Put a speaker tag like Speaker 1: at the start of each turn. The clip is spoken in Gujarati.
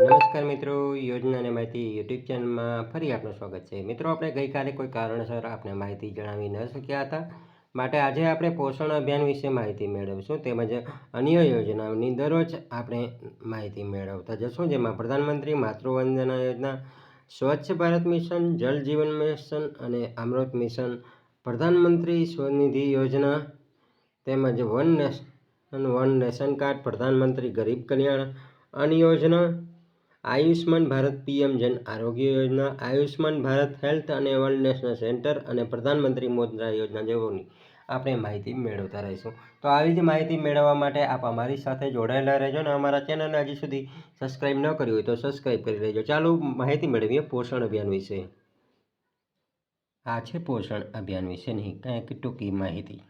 Speaker 1: નમસ્કાર મિત્રો, યોજના અને માહિતી યુટ્યુબ ચેનલમાં ફરી આપનું સ્વાગત છે. મિત્રો, આપણે ગઈકાલે કોઈ કારણસર આપણે માહિતી જણાવી ન શક્યા હતા. માટે આજે આપણે પોષણ અભિયાન વિશે માહિતી મેળવીશું તેમજ અન્ય યોજનાઓની દરરોજ આપણે માહિતી મેળવતા જશું, જેમાં પ્રધાનમંત્રી માતૃવંદના યોજના, સ્વચ્છ ભારત મિશન, જલ જીવન મિશન અને અમૃત મિશન, પ્રધાનમંત્રી સ્વનિધિ યોજના તેમજ one nation one ration card, પ્રધાનમંત્રી ગરીબ કલ્યાણ અન્ન યોજના આયુષ્માન ભારત પીએમ જન આરોગ્ય યોજના આયુષ્માન ભારત હેલ્થ અને વેલનેસના સેન્ટર અને પ્રધાનમંત્રી મુદ્રા યોજના જેઓની આપણે માહિતી મેળવતા રહીશું. તો આવી જ માહિતી મેળવવા માટે આપ અમારી સાથે જોડાયેલા રહેજો અને અમારા ચેનલને હજી સુધી સબસ્ક્રાઈબ ન કર્યું હોય તો સબસ્ક્રાઈબ કરી લેજો. ચાલો માહિતી મેળવીએ પોષણ અભિયાન વિશે. આ છે પોષણ અભિયાન વિશેની કંઈક ટૂંકી માહિતી.